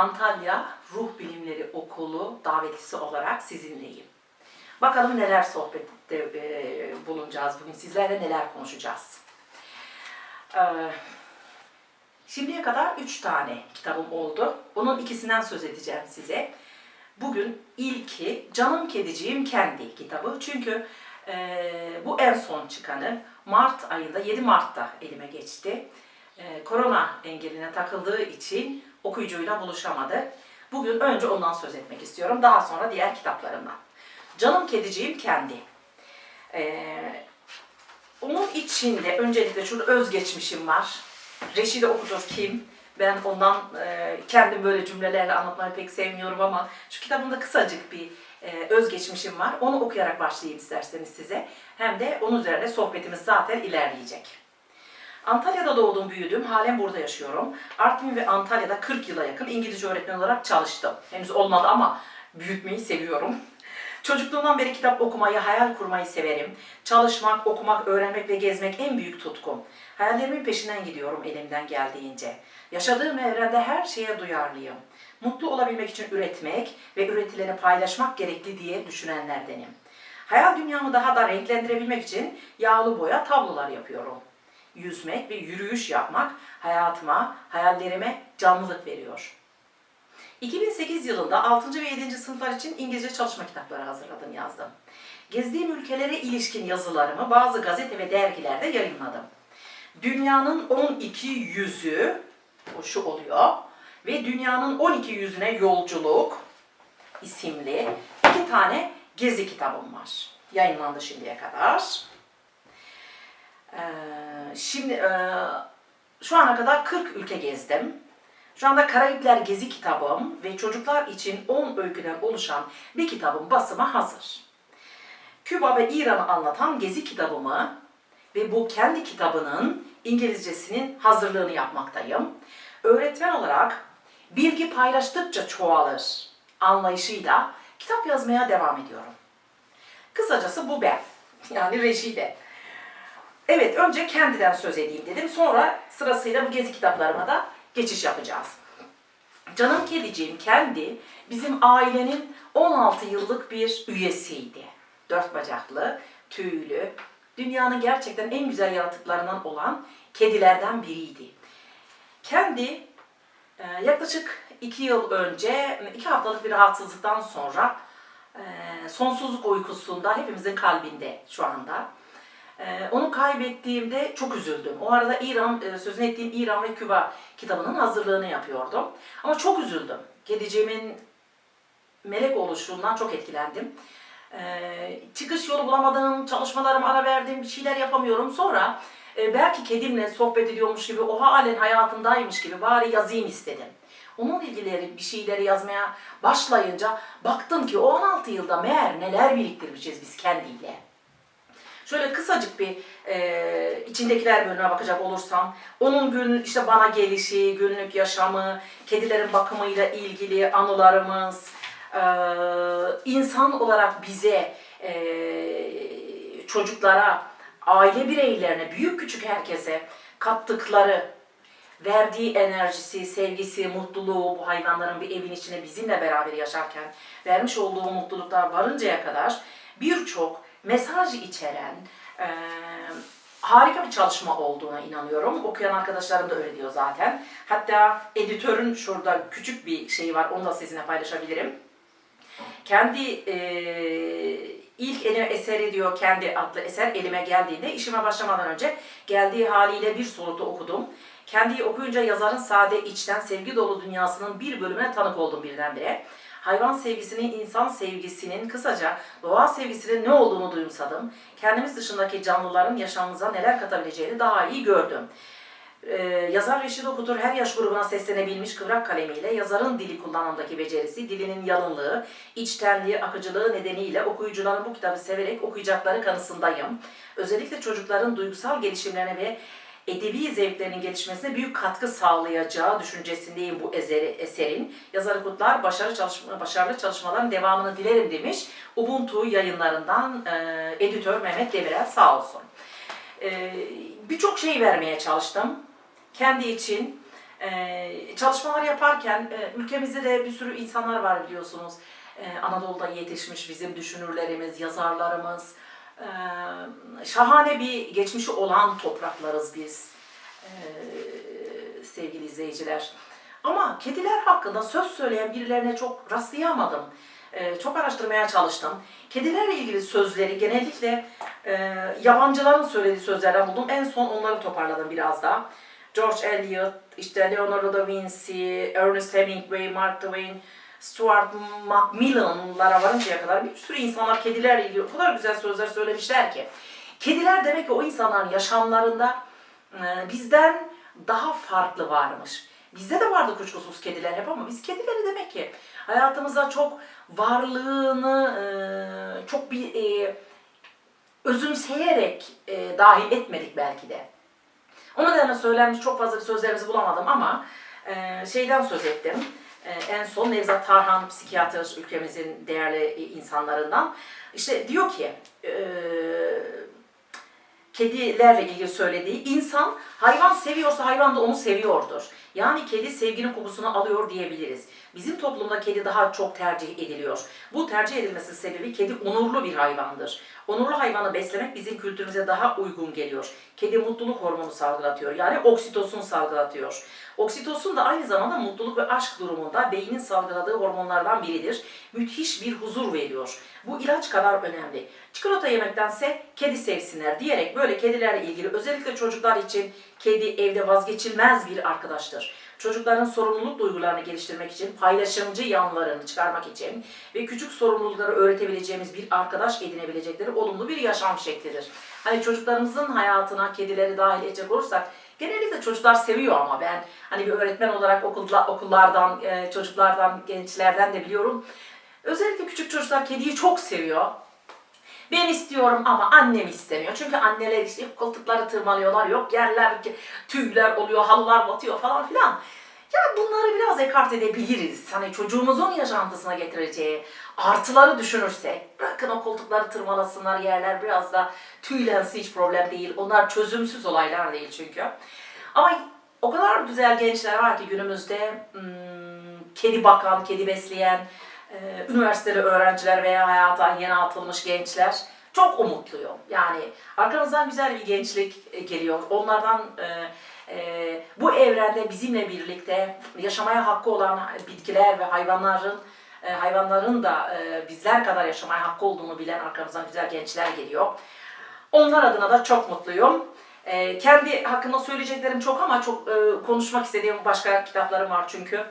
Antalya Ruh Bilimleri Okulu davetlisi olarak sizinleyim. Bakalım neler sohbette e, bulunacağız bugün, sizlerle neler konuşacağız. Ee, şimdiye kadar üç tane kitabım oldu. Bunun ikisinden söz edeceğim size. Bugün ilki Canım Kediciğim Kendi kitabı. Çünkü e, bu en son çıkanı Mart ayında 7 Mart'ta elime geçti. Korona engeline takıldığı için okuyucuyla buluşamadı. Bugün önce ondan söz etmek istiyorum. Daha sonra diğer kitaplarımdan. Canım Kediciğim Kendi. E, onun içinde öncelikle şurada özgeçmişim var. Reşide Okudur kim? Ben ondan e, kendim böyle cümlelerle anlatmayı pek sevmiyorum ama şu kitabımda kısacık bir e, özgeçmişim var. Onu okuyarak başlayayım isterseniz size. Hem de onun üzerine sohbetimiz zaten ilerleyecek. Antalya'da doğdum, büyüdüm. Halen burada yaşıyorum. Artvin ve Antalya'da 40 yıla yakın İngilizce öğretmen olarak çalıştım. Henüz olmadı ama büyütmeyi seviyorum. Çocukluğumdan beri kitap okumayı, hayal kurmayı severim. Çalışmak, okumak, öğrenmek ve gezmek en büyük tutkum. Hayallerimin peşinden gidiyorum elimden geldiğince. Yaşadığım evrende her şeye duyarlıyım. Mutlu olabilmek için üretmek ve üretileri paylaşmak gerekli diye düşünenlerdenim. Hayal dünyamı daha da renklendirebilmek için yağlı boya tablolar yapıyorum. Yüzmek ve yürüyüş yapmak hayatıma, hayallerime canlılık veriyor. 2008 yılında 6. ve 7. sınıflar için İngilizce çalışma kitapları hazırladım, yazdım. Gezdiğim ülkelere ilişkin yazılarımı bazı gazete ve dergilerde yayınladım. Dünyanın 12 yüzü, o şu oluyor, ve Dünyanın 12 yüzüne yolculuk isimli iki tane gezi kitabım var. Yayınlandı şimdiye kadar. Ee, şimdi e, şu ana kadar 40 ülke gezdim. Şu anda Karayipler Gezi kitabım ve çocuklar için 10 öyküden oluşan bir kitabım basıma hazır. Küba ve İran'ı anlatan gezi kitabımı ve bu kendi kitabının İngilizcesinin hazırlığını yapmaktayım. Öğretmen olarak bilgi paylaştıkça çoğalır anlayışıyla kitap yazmaya devam ediyorum. Kısacası bu ben. Yani Reşide. Evet, önce kendiden söz edeyim dedim. Sonra sırasıyla bu gezi kitaplarıma da geçiş yapacağız. Canım kediciğim kendi bizim ailenin 16 yıllık bir üyesiydi. Dört bacaklı, tüylü, dünyanın gerçekten en güzel yaratıklarından olan kedilerden biriydi. Kendi e, yaklaşık iki yıl önce, iki haftalık bir rahatsızlıktan sonra e, sonsuzluk uykusunda hepimizin kalbinde şu anda. Ee, onu kaybettiğimde çok üzüldüm. O arada İran, e, sözünü ettiğim İran ve Küba kitabının hazırlığını yapıyordum. Ama çok üzüldüm. Kediciğimin melek oluşundan çok etkilendim. Ee, çıkış yolu bulamadım, çalışmalarıma ara verdim, bir şeyler yapamıyorum. Sonra e, belki kedimle sohbet ediyormuş gibi, o halen hayatımdaymış gibi bari yazayım istedim. Onun ilgileri bir şeyleri yazmaya başlayınca baktım ki o 16 yılda meğer neler biriktirmişiz biz kendiyle. Şöyle kısacık bir e, içindekiler bölümüne bakacak olursam, onun gün işte bana gelişi, günlük yaşamı, kedilerin bakımıyla ilgili anılarımız, e, insan olarak bize, e, çocuklara, aile bireylerine, büyük küçük herkese kattıkları, verdiği enerjisi, sevgisi, mutluluğu bu hayvanların bir evin içine bizimle beraber yaşarken vermiş olduğu mutluluklar varıncaya kadar birçok mesaj içeren e, harika bir çalışma olduğuna inanıyorum. Okuyan arkadaşlarım da öyle diyor zaten. Hatta editörün şurada küçük bir şeyi var, onu da sizinle paylaşabilirim. Kendi e, ilk elime eseri diyor, kendi adlı eser elime geldiğinde işime başlamadan önce geldiği haliyle bir solutu okudum. Kendi okuyunca yazarın sade, içten, sevgi dolu dünyasının bir bölümüne tanık oldum birdenbire hayvan sevgisinin, insan sevgisinin, kısaca doğa sevgisinin ne olduğunu duyumsadım. Kendimiz dışındaki canlıların yaşamımıza neler katabileceğini daha iyi gördüm. Ee, yazar Reşit Okutur her yaş grubuna seslenebilmiş kıvrak kalemiyle yazarın dili kullanımdaki becerisi, dilinin yalınlığı, içtenliği, akıcılığı nedeniyle okuyucuların bu kitabı severek okuyacakları kanısındayım. Özellikle çocukların duygusal gelişimlerine ve edebi zevklerinin gelişmesine büyük katkı sağlayacağı düşüncesindeyim bu eseri, eserin. Yazarı Kutlar başarılı, çalışma, başarılı çalışmaların devamını dilerim demiş. Ubuntu yayınlarından e, editör Mehmet Demirel sağ olsun. e, birçok şey vermeye çalıştım. Kendi için. E, çalışmalar yaparken e, ülkemizde de bir sürü insanlar var biliyorsunuz. E, Anadolu'da yetişmiş bizim düşünürlerimiz, yazarlarımız. E, şahane bir geçmişi olan topraklarız biz sevgili izleyiciler. Ama kediler hakkında söz söyleyen birilerine çok rastlayamadım. Çok araştırmaya çalıştım. Kedilerle ilgili sözleri genellikle yabancıların söylediği sözlerden buldum. En son onları toparladım biraz daha. George Eliot, işte Leonardo da Vinci, Ernest Hemingway, Mark Twain, Stuart Macmillan'lara varıncaya kadar bir sürü insanlar kedilerle ilgili o kadar güzel sözler söylemişler ki. Kediler demek ki o insanların yaşamlarında e, bizden daha farklı varmış. Bizde de vardı kuşkusuz kediler hep ama biz kedileri demek ki hayatımıza çok varlığını e, çok bir e, özümseyerek dahil etmedik belki de. O nedenle söylenmiş çok fazla bir sözlerimizi bulamadım ama şeyden söz ettim. E, en son Nevzat Tarhan psikiyatr ülkemizin değerli insanlarından. İşte diyor ki e, kedilerle ilgili söylediği insan hayvan seviyorsa hayvan da onu seviyordur. Yani kedi sevginin kokusunu alıyor diyebiliriz. Bizim toplumda kedi daha çok tercih ediliyor. Bu tercih edilmesi sebebi kedi onurlu bir hayvandır. Onurlu hayvanı beslemek bizim kültürümüze daha uygun geliyor. Kedi mutluluk hormonu salgılatıyor. Yani oksitosun salgılatıyor. Oksitosun da aynı zamanda mutluluk ve aşk durumunda beynin salgıladığı hormonlardan biridir. Müthiş bir huzur veriyor. Bu ilaç kadar önemli. Çikolata yemektense kedi sevsinler diyerek böyle kedilerle ilgili özellikle çocuklar için kedi evde vazgeçilmez bir arkadaştır. Çocukların sorumluluk duygularını geliştirmek için, paylaşımcı yanlarını çıkarmak için ve küçük sorumlulukları öğretebileceğimiz bir arkadaş edinebilecekleri olumlu bir yaşam şeklidir. Hani çocuklarımızın hayatına kedileri dahil edecek olursak genellikle çocuklar seviyor ama ben hani bir öğretmen olarak okulda, okullardan, e, çocuklardan, gençlerden de biliyorum. Özellikle küçük çocuklar kediyi çok seviyor. Ben istiyorum ama annem istemiyor. Çünkü anneler işte yok koltukları tırmalıyorlar, yok yerler tüyler oluyor, halılar batıyor falan filan. Ya bunları biraz ekart edebiliriz. Hani çocuğumuzun yaşantısına getireceği artıları düşünürsek, bırakın o koltukları tırmalasınlar, yerler biraz da tüylensin hiç problem değil. Onlar çözümsüz olaylar değil çünkü. Ama o kadar güzel gençler var ki günümüzde hmm, kedi bakan, kedi besleyen, e, üniversiteli öğrenciler veya hayata yeni atılmış gençler çok umutluyum. Yani arkamızdan güzel bir gençlik e, geliyor. Onlardan e, e, bu evrende bizimle birlikte yaşamaya hakkı olan bitkiler ve hayvanların e, hayvanların da e, bizler kadar yaşamaya hakkı olduğunu bilen arkamızdan güzel gençler geliyor. Onlar adına da çok mutluyum. E, kendi hakkında söyleyeceklerim çok ama çok e, konuşmak istediğim başka kitaplarım var çünkü.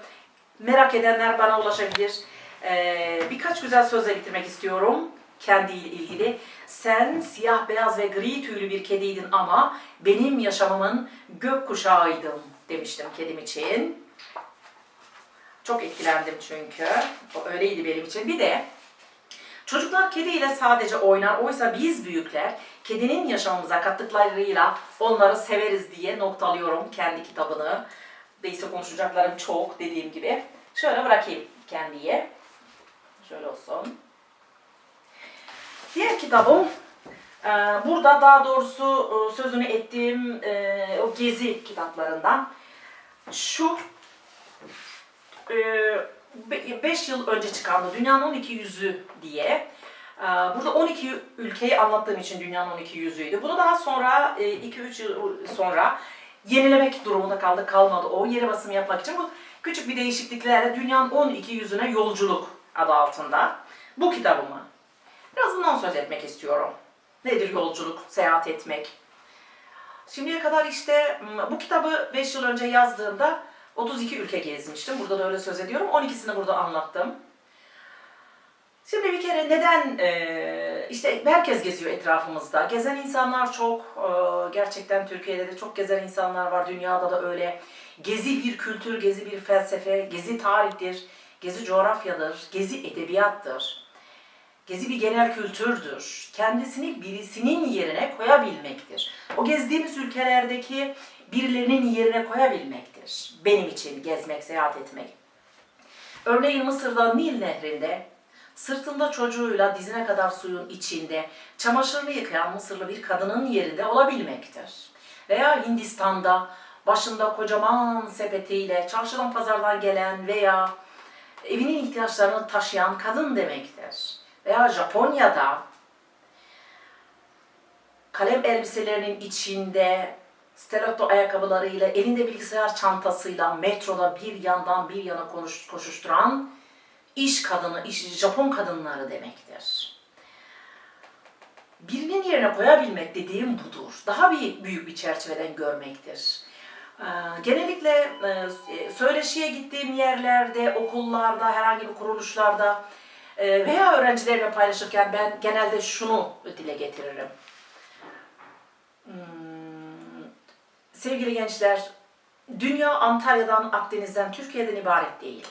Merak edenler bana ulaşabilir. Ee, birkaç güzel sözle bitirmek istiyorum kendiyle ilgili. Sen siyah, beyaz ve gri tüylü bir kediydin ama benim yaşamımın gök kuşağıydın demiştim kedim için. Çok etkilendim çünkü. O öyleydi benim için. Bir de çocuklar kediyle sadece oynar. Oysa biz büyükler kedinin yaşamımıza kattıklarıyla onları severiz diye noktalıyorum kendi kitabını. Neyse konuşacaklarım çok dediğim gibi. Şöyle bırakayım kendiye. Şöyle olsun. Diğer kitabım e, burada daha doğrusu e, sözünü ettiğim e, o gezi kitaplarından. Şu 5 yıl önce çıkan Dünyanın 12 Yüzü diye. Burada 12 ülkeyi anlattığım için Dünyanın 12 Yüzü'ydü. Bunu daha sonra 2-3 yıl sonra yenilemek durumunda kaldı kalmadı o yeri basım yapmak için. Bu küçük bir değişikliklerle Dünyanın 12 Yüzüne Yolculuk adı altında bu kitabımı. Biraz bundan söz etmek istiyorum. Nedir yolculuk, seyahat etmek? Şimdiye kadar işte bu kitabı 5 yıl önce yazdığımda 32 ülke gezmiştim. Burada da öyle söz ediyorum. 12'sini burada anlattım. Şimdi bir kere neden işte herkes geziyor etrafımızda. Gezen insanlar çok. Gerçekten Türkiye'de de çok gezen insanlar var. Dünyada da öyle. Gezi bir kültür, gezi bir felsefe, gezi tarihtir. Gezi coğrafyadır, gezi edebiyattır. Gezi bir genel kültürdür. Kendisini birisinin yerine koyabilmektir. O gezdiğimiz ülkelerdeki birilerinin yerine koyabilmektir. Benim için gezmek, seyahat etmek. Örneğin Mısır'da Nil Nehri'nde sırtında çocuğuyla dizine kadar suyun içinde çamaşırını yıkayan Mısırlı bir kadının yerinde olabilmektir. Veya Hindistan'da başında kocaman sepetiyle çarşıdan pazardan gelen veya evinin ihtiyaçlarını taşıyan kadın demektir. Veya Japonya'da kalem elbiselerinin içinde stiletto ayakkabılarıyla, elinde bilgisayar çantasıyla metroda bir yandan bir yana konuş, koşuşturan iş kadını, iş, Japon kadınları demektir. Birinin yerine koyabilmek dediğim budur. Daha bir büyük bir çerçeveden görmektir. Ee, Genellikle e, söyleşiye gittiğim yerlerde, okullarda, herhangi bir kuruluşlarda e, veya öğrencilerle paylaşırken ben genelde şunu dile getiririm. Hmm, Sevgili gençler, dünya Antalya'dan, Akdeniz'den, Türkiye'den ibaret değil.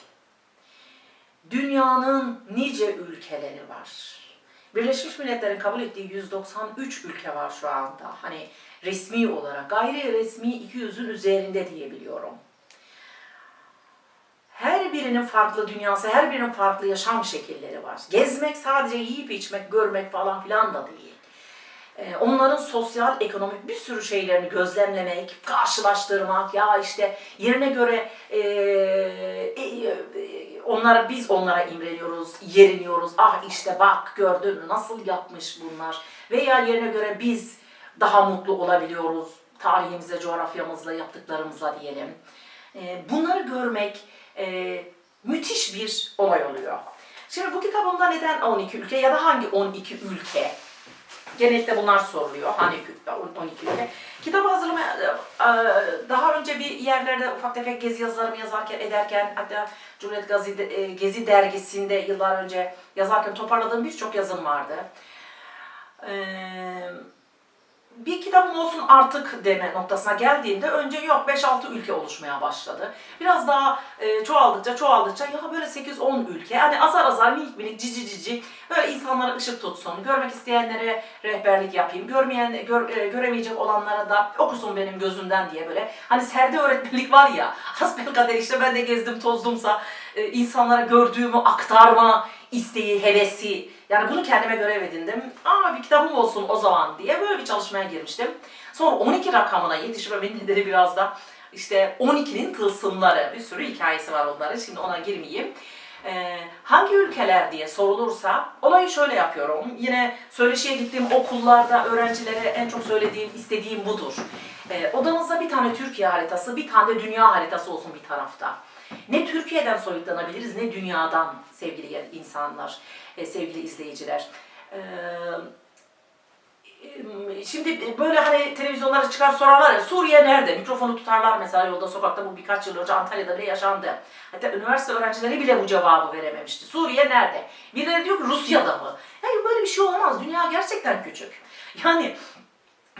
Dünyanın nice ülkeleri var. Birleşmiş Milletler'in kabul ettiği 193 ülke var şu anda. Hani resmi olarak, gayri resmi 200'ün üzerinde diyebiliyorum. Her birinin farklı dünyası, her birinin farklı yaşam şekilleri var. Gezmek sadece yiyip içmek, görmek falan filan da değil. Ee, onların sosyal, ekonomik bir sürü şeylerini gözlemlemek, karşılaştırmak, ya işte yerine göre e, e, e, onlara biz onlara imreniyoruz, yeriniyoruz. Ah işte bak gördün mü nasıl yapmış bunlar. Veya yerine göre biz daha mutlu olabiliyoruz tarihimizle, coğrafyamızla, yaptıklarımızla diyelim. E, bunları görmek e, müthiş bir olay oluyor. Şimdi bu kitabımda neden 12 ülke ya da hangi 12 ülke Genellikle bunlar soruluyor. Hani 12 ülke. Kitabı hazırlamaya e, daha önce bir yerlerde ufak tefek gezi yazılarımı yazarken ederken hatta Cumhuriyet Gezi, e, Gezi dergisinde yıllar önce yazarken toparladığım birçok yazım vardı. Eee bir kitabım olsun artık deme noktasına geldiğimde önce yok 5-6 ülke oluşmaya başladı. Biraz daha e, çoğaldıkça çoğaldıkça ya böyle 8-10 ülke hani azar azar minik minik cici cici böyle insanlara ışık tutsun. Görmek isteyenlere rehberlik yapayım. Görmeyen, gör, e, göremeyecek olanlara da okusun benim gözümden diye böyle. Hani serde öğretmenlik var ya hasbelkader işte ben de gezdim tozdumsa e, insanlara gördüğümü aktarma isteği, hevesi. Yani bunu kendime görev edindim. Aa bir kitabım olsun o zaman diye böyle bir çalışmaya girmiştim. Sonra 12 rakamına yetişmemin nedeni biraz da işte 12'nin tılsımları. Bir sürü hikayesi var onların. Şimdi ona girmeyeyim. Ee, hangi ülkeler diye sorulursa olayı şöyle yapıyorum. Yine söyleşiye gittiğim okullarda öğrencilere en çok söylediğim, istediğim budur. Ee, odanızda bir tane Türkiye haritası, bir tane dünya haritası olsun bir tarafta. Ne Türkiye'den soyutlanabiliriz ne dünyadan sevgili insanlar, e, sevgili izleyiciler. Ee, Şimdi böyle hani televizyonlara çıkar sorarlar ya Suriye nerede? Mikrofonu tutarlar mesela yolda sokakta bu birkaç yıl önce Antalya'da bile yaşandı. Hatta üniversite öğrencileri bile bu cevabı verememişti. Suriye nerede? Birileri diyor ki Rusya'da mı? Yani böyle bir şey olmaz. Dünya gerçekten küçük. Yani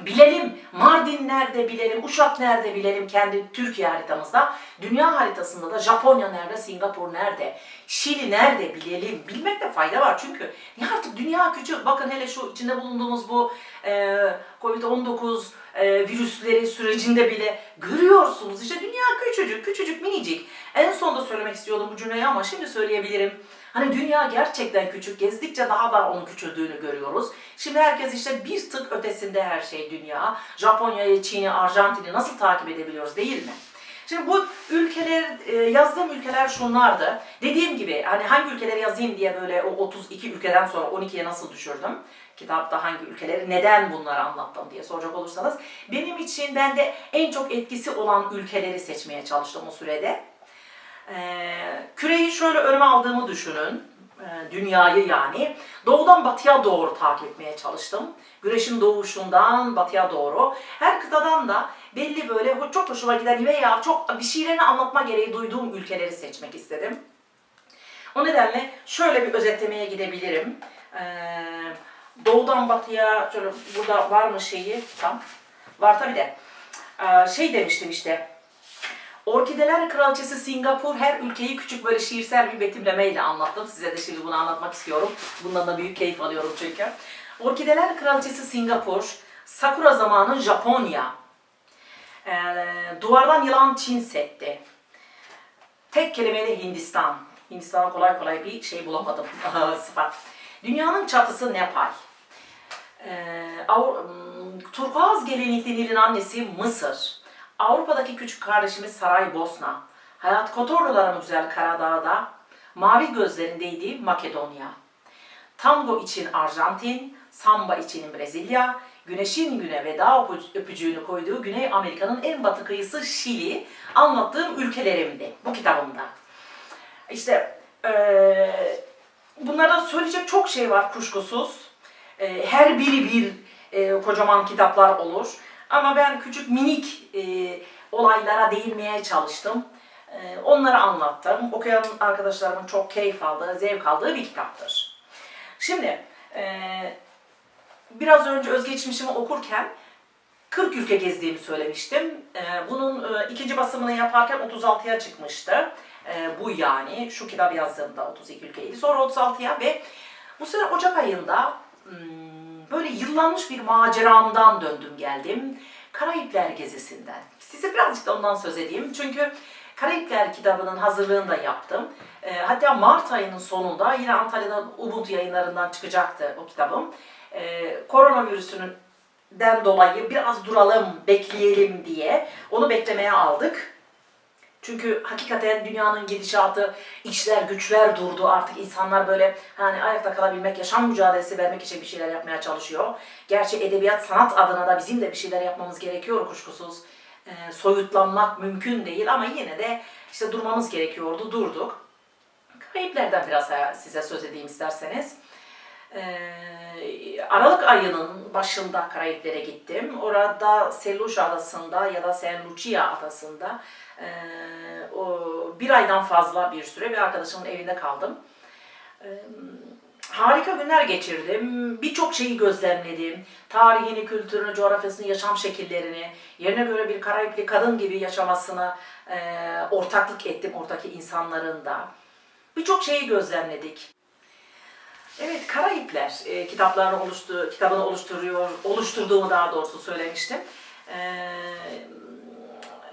Bilelim Mardin nerede bilelim, Uşak nerede bilelim kendi Türkiye haritamızda. Dünya haritasında da Japonya nerede, Singapur nerede, Şili nerede bilelim. Bilmekte fayda var çünkü ya artık dünya küçük. Bakın hele şu içinde bulunduğumuz bu e, Covid-19 e, virüsleri sürecinde bile görüyorsunuz. İşte dünya küçücük, küçücük, minicik. En sonda söylemek istiyordum bu cümleyi ama şimdi söyleyebilirim. Hani dünya gerçekten küçük. Gezdikçe daha da onun küçüldüğünü görüyoruz. Şimdi herkes işte bir tık ötesinde her şey dünya. Japonya'yı, Çin'i, Arjantin'i nasıl takip edebiliyoruz değil mi? Şimdi bu ülkeler, e, yazdığım ülkeler şunlardı. Dediğim gibi hani hangi ülkeleri yazayım diye böyle o 32 ülkeden sonra 12'ye nasıl düşürdüm? Kitapta hangi ülkeleri, neden bunları anlattım diye soracak olursanız. Benim için bende en çok etkisi olan ülkeleri seçmeye çalıştım o sürede. Ee, küreyi şöyle önüme aldığımı düşünün. Ee, dünyayı yani. Doğudan batıya doğru takip etmeye çalıştım. Güneşin doğuşundan batıya doğru. Her kıtadan da belli böyle çok hoşuma giden veya çok bir şeylerini anlatma gereği duyduğum ülkeleri seçmek istedim. O nedenle şöyle bir özetlemeye gidebilirim. Ee, doğudan batıya şöyle burada var mı şeyi tam var tabi de ee, şey demiştim işte Orkideler Kraliçesi Singapur her ülkeyi küçük böyle şiirsel bir betimlemeyle anlattım. Size de şimdi bunu anlatmak istiyorum. Bundan da büyük keyif alıyorum çünkü. Orkideler Kraliçesi Singapur, Sakura zamanı Japonya, ee, duvardan yılan Çin setti, tek kelimeli Hindistan, Hindistan'a kolay kolay bir şey bulamadım sıfat. Dünyanın çatısı Nepal. Hmm, Turkuaz gelenekli annesi Mısır. Avrupa'daki küçük kardeşimiz Saraybosna. Hayat Kotorluların güzel Karadağ'da. Mavi gözlerindeydi Makedonya. Tango için Arjantin, samba için Brezilya, güneşin güne veda öpü- öpücüğünü koyduğu Güney Amerika'nın en batı kıyısı Şili anlattığım ülkelerimdi bu kitabımda. İşte eee bunlardan söyleyecek çok şey var kuşkusuz. Eee, her biri bir eee, kocaman kitaplar olur. Ama ben küçük minik eee, olaylara değinmeye çalıştım. Eee, onları anlattım. Okuyan arkadaşlarımın çok keyif aldığı, zevk aldığı bir kitaptır. Şimdi eee, biraz önce özgeçmişimi okurken 40 ülke gezdiğimi söylemiştim. Ee, Bunun e, ikinci basımını yaparken 36'ya çıkmıştı. Ee, Bu yani şu kitap yazdığımda 32 ülkeydi. Sonra 36'ya ve bu sene Ocak ayında hmm, böyle yıllanmış bir maceramdan döndüm geldim. Karayipler gezisinden. Size birazcık da ondan söz edeyim. Çünkü Karayipler kitabının hazırlığını da yaptım. Ee, Hatta Mart ayının sonunda yine Antalya'da Ubuntu yayınlarından çıkacaktı o kitabım. Ee, Koronavirüsünün dolayı biraz duralım, bekleyelim diye onu beklemeye aldık. Çünkü hakikaten dünyanın gidişatı, içler güçler durdu. Artık insanlar böyle hani ayakta kalabilmek, yaşam mücadelesi vermek için bir şeyler yapmaya çalışıyor. Gerçi edebiyat, sanat adına da bizim de bir şeyler yapmamız gerekiyor kuşkusuz. Ee, soyutlanmak mümkün değil ama yine de işte durmamız gerekiyordu, durduk. Kayıplardan biraz size söz edeyim isterseniz. Ee, Aralık ayının başında Karayiplere gittim. Orada Seluşa adasında ya da San Lucia adasında ee, bir aydan fazla bir süre bir arkadaşımın evinde kaldım. Ee, harika günler geçirdim. Birçok şeyi gözlemledim. Tarihini, kültürünü, coğrafyasını, yaşam şekillerini, yerine göre bir Karayipli kadın gibi yaşamasına ortaklık ettim oradaki insanların da. Birçok şeyi gözlemledik. Evet, Karayipler e, kitaplarını oluştu, kitabını oluşturuyor, oluşturduğumu daha doğrusu söylemiştim. E,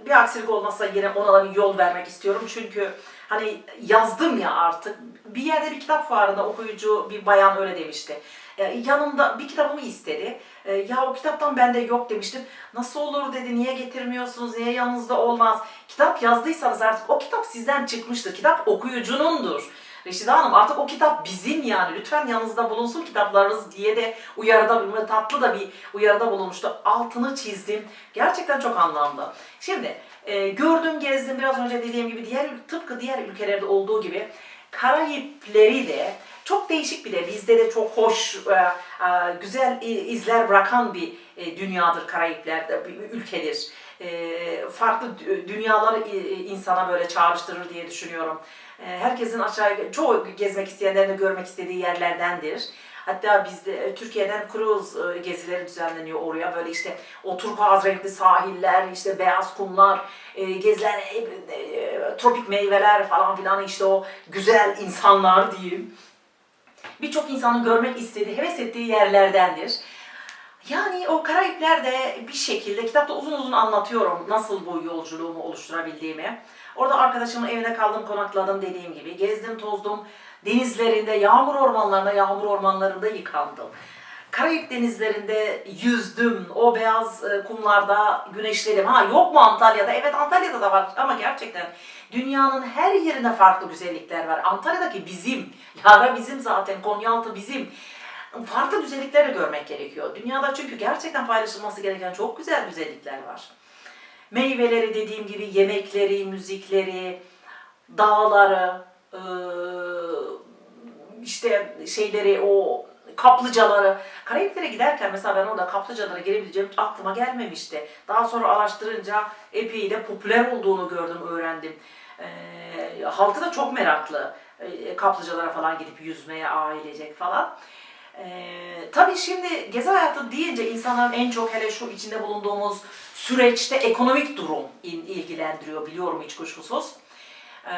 bir aksilik olmazsa yine ona da bir yol vermek istiyorum çünkü hani yazdım ya artık. Bir yerde bir kitap fuarında okuyucu bir bayan öyle demişti. E, yanımda bir kitabımı istedi. E, ya o kitaptan bende yok demiştim. Nasıl olur dedi, niye getirmiyorsunuz, niye yanınızda olmaz? Kitap yazdıysanız artık o kitap sizden çıkmıştır. Kitap okuyucunundur. Reşide Hanım artık o kitap bizim yani. Lütfen yanınızda bulunsun kitaplarınız diye de uyarıda bulunmuştu. Tatlı da bir uyarıda bulunmuştu. Altını çizdim. Gerçekten çok anlamlı. Şimdi e, gördüm, gezdim. Biraz önce dediğim gibi diğer tıpkı diğer ülkelerde olduğu gibi Karayipleri de çok değişik bir de bizde de çok hoş, e, e, güzel izler bırakan bir e, dünyadır Karayipler, bir ülkedir. E, farklı dü- dünyaları insana böyle çağrıştırır diye düşünüyorum. E, herkesin aşağı çoğu gezmek isteyenlerin de görmek istediği yerlerdendir. Hatta bizde e, Türkiye'den cruise gezileri düzenleniyor oraya. Böyle işte o turkuaz renkli sahiller, işte beyaz kumlar, geziler, e, tropik meyveler falan filan işte o güzel insanlar diyeyim. Birçok insanın görmek istediği, heves ettiği yerlerdendir. Yani o Karayipler de bir şekilde kitapta uzun uzun anlatıyorum nasıl bu yolculuğumu oluşturabildiğimi. Orada arkadaşımın evine kaldım, konakladım dediğim gibi. Gezdim, tozdum. Denizlerinde, yağmur ormanlarında, yağmur ormanlarında yıkandım. Karayip denizlerinde yüzdüm. O beyaz e, kumlarda güneşledim. Ha yok mu Antalya'da? Evet Antalya'da da var ama gerçekten dünyanın her yerinde farklı güzellikler var. Antalya'daki bizim, Lara bizim zaten, Konyaaltı bizim. Farklı güzellikleri görmek gerekiyor. Dünyada çünkü gerçekten paylaşılması gereken çok güzel güzellikler var. Meyveleri dediğim gibi, yemekleri, müzikleri, dağları, eee, işte şeyleri, o kaplıcaları. Karayiplere giderken mesela ben orada kaplıcalara girebileceğim aklıma gelmemişti. Daha sonra araştırınca epey de popüler olduğunu gördüm, öğrendim. Eee halkı da çok meraklı. Eee, kaplıcalara falan gidip yüzmeye ailecek falan. Ee, tabii şimdi gezi hayatı deyince insanların en çok hele şu içinde bulunduğumuz süreçte ekonomik durum il- ilgilendiriyor biliyorum hiç kuşkusuz. Ee,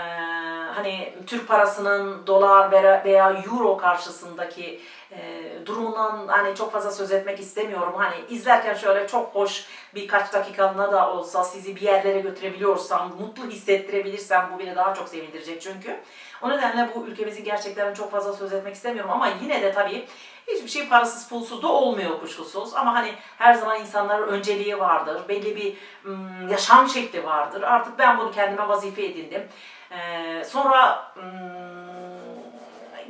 hani Türk parasının dolar veya euro karşısındaki e, durumundan hani çok fazla söz etmek istemiyorum. Hani izlerken şöyle çok hoş birkaç dakikalığına da olsa sizi bir yerlere götürebiliyorsam, mutlu hissettirebilirsem bu beni daha çok sevindirecek çünkü. O nedenle bu ülkemizin gerçekten çok fazla söz etmek istemiyorum ama yine de tabii hiçbir şey parasız pulsuz da olmuyor kuşkusuz. Ama hani her zaman insanların önceliği vardır, belli bir yaşam şekli vardır. Artık ben bunu kendime vazife edindim. Ee, sonra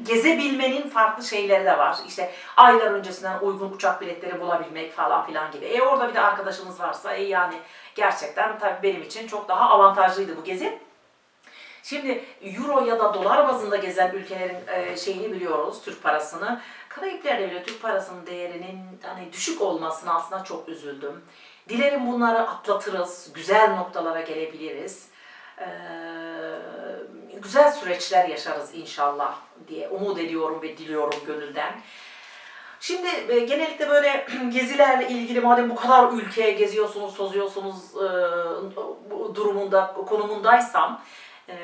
gezebilmenin farklı şeyleri de var. İşte aylar öncesinden uygun uçak biletleri bulabilmek falan filan gibi. E orada bir de arkadaşımız varsa e yani gerçekten tabii benim için çok daha avantajlıydı bu gezi. Şimdi euro ya da dolar bazında gezen ülkelerin e, şeyini biliyoruz, Türk parasını. Karayipler'de bile Türk parasının değerinin hani düşük olmasına aslında çok üzüldüm. Dilerim bunları atlatırız, güzel noktalara gelebiliriz. Ee, güzel süreçler yaşarız inşallah diye umut ediyorum ve diliyorum gönülden. Şimdi e, genellikle böyle gezilerle ilgili madem bu kadar ülkeye geziyorsunuz, tozuyorsunuz e, durumunda, konumundaysam e,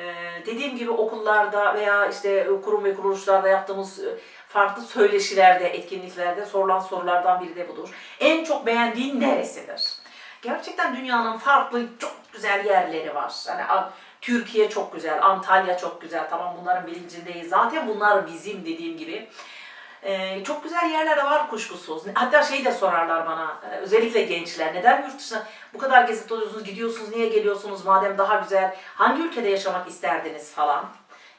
dediğim gibi okullarda veya işte kurum ve kuruluşlarda yaptığımız e, farklı söyleşilerde, etkinliklerde sorulan sorulardan biri de budur. En çok beğendiğin neresidir? Gerçekten dünyanın farklı çok güzel yerleri var. Yani Türkiye çok güzel, Antalya çok güzel. Tamam bunların bilincindeyiz. Zaten bunlar bizim dediğim gibi. Ee, çok güzel yerler var kuşkusuz. Hatta şey de sorarlar bana, e, özellikle gençler, neden yurt dışına bu kadar gezip dolaşıyorsunuz, gidiyorsunuz, niye geliyorsunuz madem daha güzel, hangi ülkede yaşamak isterdiniz falan.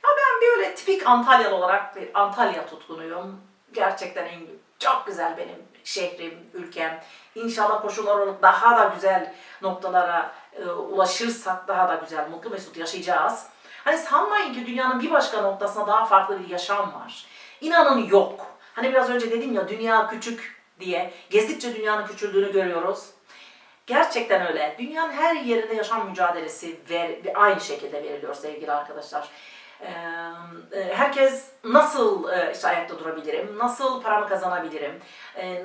Ya ben böyle tipik Antalyalı olarak bir Antalya tutkunuyum. Gerçekten en çok güzel benim şehrim, ülkem. İnşallah koşullar olarak daha da güzel noktalara e, ulaşırsak daha da güzel, mutlu mesut yaşayacağız. Hani sanmayın ki dünyanın bir başka noktasında daha farklı bir yaşam var. İnanın yok. Hani biraz önce dedim ya dünya küçük diye. Gezdikçe dünyanın küçüldüğünü görüyoruz. Gerçekten öyle. Dünyanın her yerinde yaşam mücadelesi ver, aynı şekilde veriliyor sevgili arkadaşlar. Herkes nasıl işte ayakta durabilirim, nasıl paramı kazanabilirim,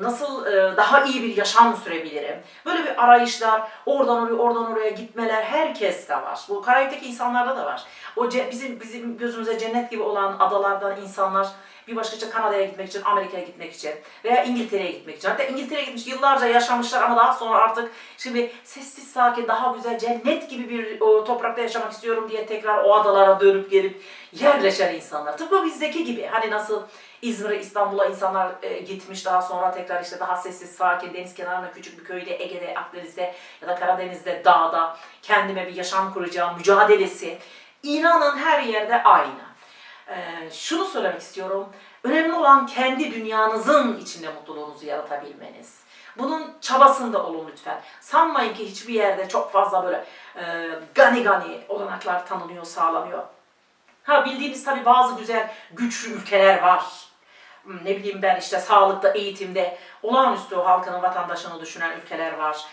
nasıl daha iyi bir yaşam sürebilirim. Böyle bir arayışlar, oradan oraya, oradan oraya gitmeler herkeste var. Bu Karayip'teki insanlarda da var. O bizim bizim gözümüze cennet gibi olan adalardan insanlar bir başka Kanada'ya gitmek için, Amerika'ya gitmek için veya İngiltere'ye gitmek için. Hatta İngiltere'ye gitmiş yıllarca yaşamışlar ama daha sonra artık şimdi sessiz sakin daha güzel cennet gibi bir o, toprakta yaşamak istiyorum diye tekrar o adalara dönüp gelip yerleşen insanlar. Tıpkı bizdeki gibi hani nasıl İzmir'e, İstanbul'a insanlar e, gitmiş daha sonra tekrar işte daha sessiz sakin deniz kenarında küçük bir köyde, Ege'de, Akdeniz'de ya da Karadeniz'de, dağda kendime bir yaşam kuracağım mücadelesi. İnanın her yerde aynı. Ee, şunu söylemek istiyorum. Önemli olan kendi dünyanızın içinde mutluluğunuzu yaratabilmeniz. Bunun çabasında olun lütfen. Sanmayın ki hiçbir yerde çok fazla böyle e, gani gani olanaklar tanınıyor, sağlanıyor. Ha bildiğimiz tabii bazı güzel, güçlü ülkeler var. Hmm, Ne bileyim ben işte sağlıkta, eğitimde olağanüstü halkının, vatandaşını düşünen ülkeler var.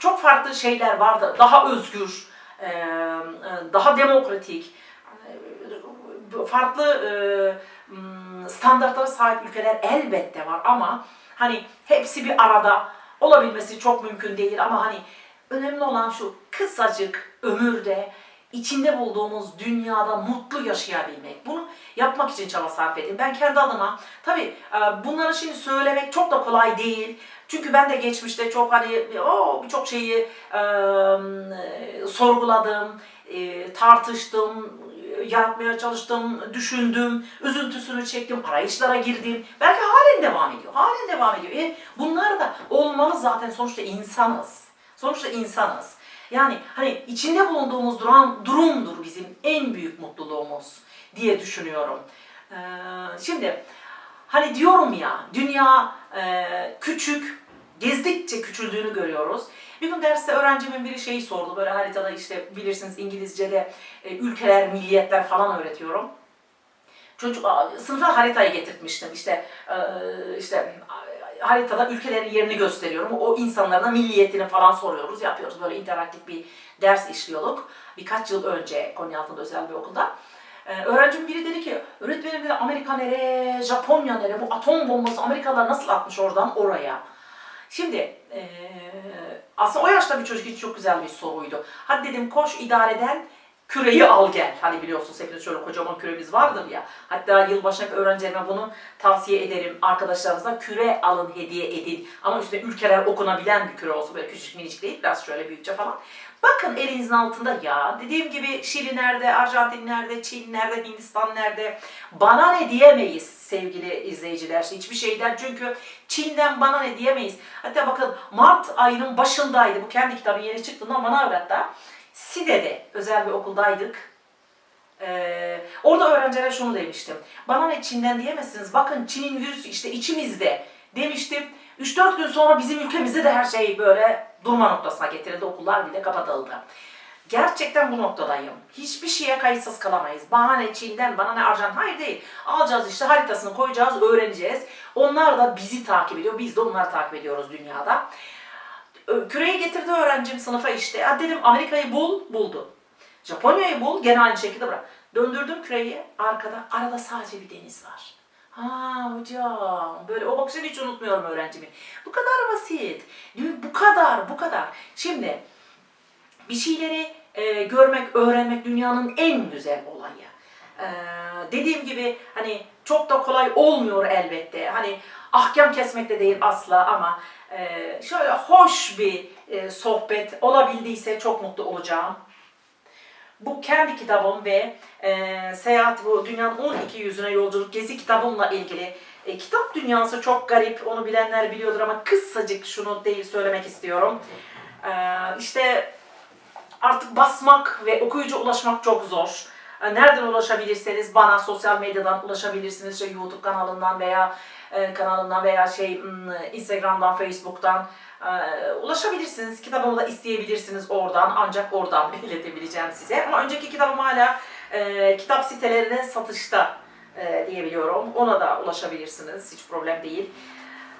Çok farklı şeyler vardı. Daha özgür, e, e, daha demokratik, farklı e, standartlara sahip ülkeler elbette var ama hani hepsi bir arada olabilmesi çok mümkün değil ama hani önemli olan şu kısacık ömürde içinde bulduğumuz dünyada mutlu yaşayabilmek. Bunu yapmak için çaba sarf edin. Ben kendi adıma tabii e, bunları şimdi söylemek çok da kolay değil. Çünkü ben de geçmişte çok hani o birçok şeyi e, e, sorguladım, e, tartıştım, yaratmaya çalıştım, düşündüm, üzüntüsünü çektim, arayışlara girdim. Belki halen devam ediyor, halen devam ediyor. E, bunlar da olmalı zaten sonuçta insanız. Sonuçta insanız. Yani hani içinde bulunduğumuz duran, durumdur bizim en büyük mutluluğumuz diye düşünüyorum. Ee, şimdi hani diyorum ya dünya e, küçük, gezdikçe küçüldüğünü görüyoruz. Bir gün derste öğrencimin biri şeyi sordu. Böyle haritada işte bilirsiniz İngilizce'de e, ülkeler, milliyetler falan öğretiyorum. Çocuk sınıfa haritayı getirtmiştim. İşte e, işte haritada ülkelerin yerini gösteriyorum. O insanların da milliyetini falan soruyoruz, yapıyoruz. Böyle interaktif bir ders işliyorduk. Birkaç yıl önce Konyaaltı'nda özel bir okulda. Ee, öğrencim biri dedi ki, öğretmenim dedi Amerika nere, Japonya nere, bu atom bombası Amerikalılar nasıl atmış oradan oraya? Şimdi e, aslında o yaşta bir çocuk için çok güzel bir soruydu. Hadi dedim koş idareden küreyi al gel. Hani biliyorsunuz hepiniz şöyle kocaman küremiz vardır ya. Hatta yılbaşındaki öğrencilerime bunu tavsiye ederim. Arkadaşlarınıza küre alın hediye edin. Ama üstüne ülkeler okunabilen bir küre olsun. Böyle küçük minicik değil biraz şöyle büyükçe falan. Bakın elinizin altında ya. Dediğim gibi Şili nerede, Arjantin nerede, Çin nerede, Hindistan nerede? Bana ne diyemeyiz sevgili izleyiciler. Hiçbir şeyden çünkü Çin'den bana ne diyemeyiz. Hatta bakın Mart ayının başındaydı. Bu kendi kitabı yeni çıktığında Manavgat'ta. Side'de özel bir okuldaydık. Ee, orada öğrencilere şunu demiştim. Bana ne Çin'den diyemezsiniz. Bakın Çin'in virüsü işte içimizde demiştim. 3-4 gün sonra bizim ülkemizde de her şey böyle durma noktasına getirildi. Okullar bile kapatıldı. Gerçekten bu noktadayım. Hiçbir şeye kayıtsız kalamayız. Bana ne Çin'den, bana ne Arjantin. Hayır değil. Alacağız işte haritasını koyacağız, öğreneceğiz. Onlar da bizi takip ediyor. Biz de onları takip ediyoruz dünyada. Küreyi getirdi öğrencim sınıfa işte. Ya dedim Amerika'yı bul, buldu. Japonya'yı bul, gene aynı şekilde bırak. Döndürdüm küreyi, arkada, arada sadece bir deniz var. Ha hocam, böyle o bakışı hiç unutmuyorum öğrencimi. Bu kadar basit. Bu kadar, bu kadar. Şimdi bir şeyleri e, görmek, öğrenmek dünyanın en güzel olayı. Ee, dediğim gibi hani çok da kolay olmuyor elbette. Hani ahkam kesmek de değil asla ama e, şöyle hoş bir e, sohbet olabildiyse çok mutlu olacağım. Bu kendi kitabım ve e, Seyahat bu Dünyanın 12 Yüzüne Yolculuk Gezi kitabımla ilgili. E, kitap dünyası çok garip, onu bilenler biliyordur ama kısacık şunu değil söylemek istiyorum. E, işte artık basmak ve okuyucu ulaşmak çok zor. E, Nereden ulaşabilirseniz bana sosyal medyadan ulaşabilirsiniz. Şey, YouTube kanalından veya e, kanalından veya şey Instagram'dan, Facebook'tan e, ulaşabilirsiniz. Kitabımı da isteyebilirsiniz oradan. Ancak oradan iletebileceğim size. Ama önceki kitabım hala e, kitap sitelerine satışta e, diyebiliyorum. Ona da ulaşabilirsiniz. Hiç problem değil.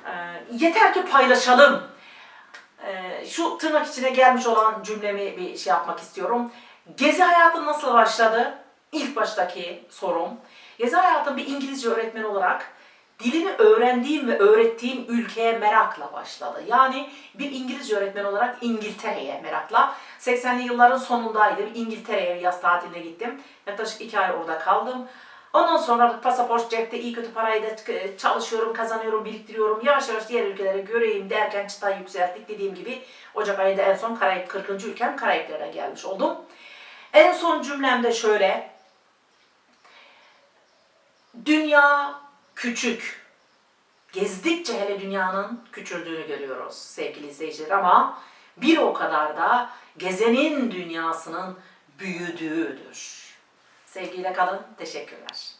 E, yeter ki paylaşalım. Ee, şu tırnak içine gelmiş olan cümlemi bir şey yapmak istiyorum. Gezi hayatın nasıl başladı? İlk baştaki sorum. Gezi hayatım bir İngilizce öğretmen olarak dilini öğrendiğim ve öğrettiğim ülkeye merakla başladı. Yani bir İngilizce öğretmen olarak İngiltere'ye merakla. 80'li yılların sonundaydım. İngiltere'ye bir yaz tatiline gittim. Yaklaşık iki ay orada kaldım. Ondan sonra pasaport cepte iyi kötü parayı da e, çalışıyorum, kazanıyorum, biriktiriyorum. Yavaş yavaş diğer ülkelere göreyim derken çıtayı yükselttik. Dediğim gibi Ocak ayında en son Karayip 40. ülkem Karayiplere gelmiş oldum. En son cümlem de şöyle. Dünya küçük. Gezdikçe hele dünyanın küçüldüğünü görüyoruz sevgili izleyiciler ama bir o kadar da gezenin dünyasının büyüdüğüdür. Sevgiyle kalın. Teşekkürler.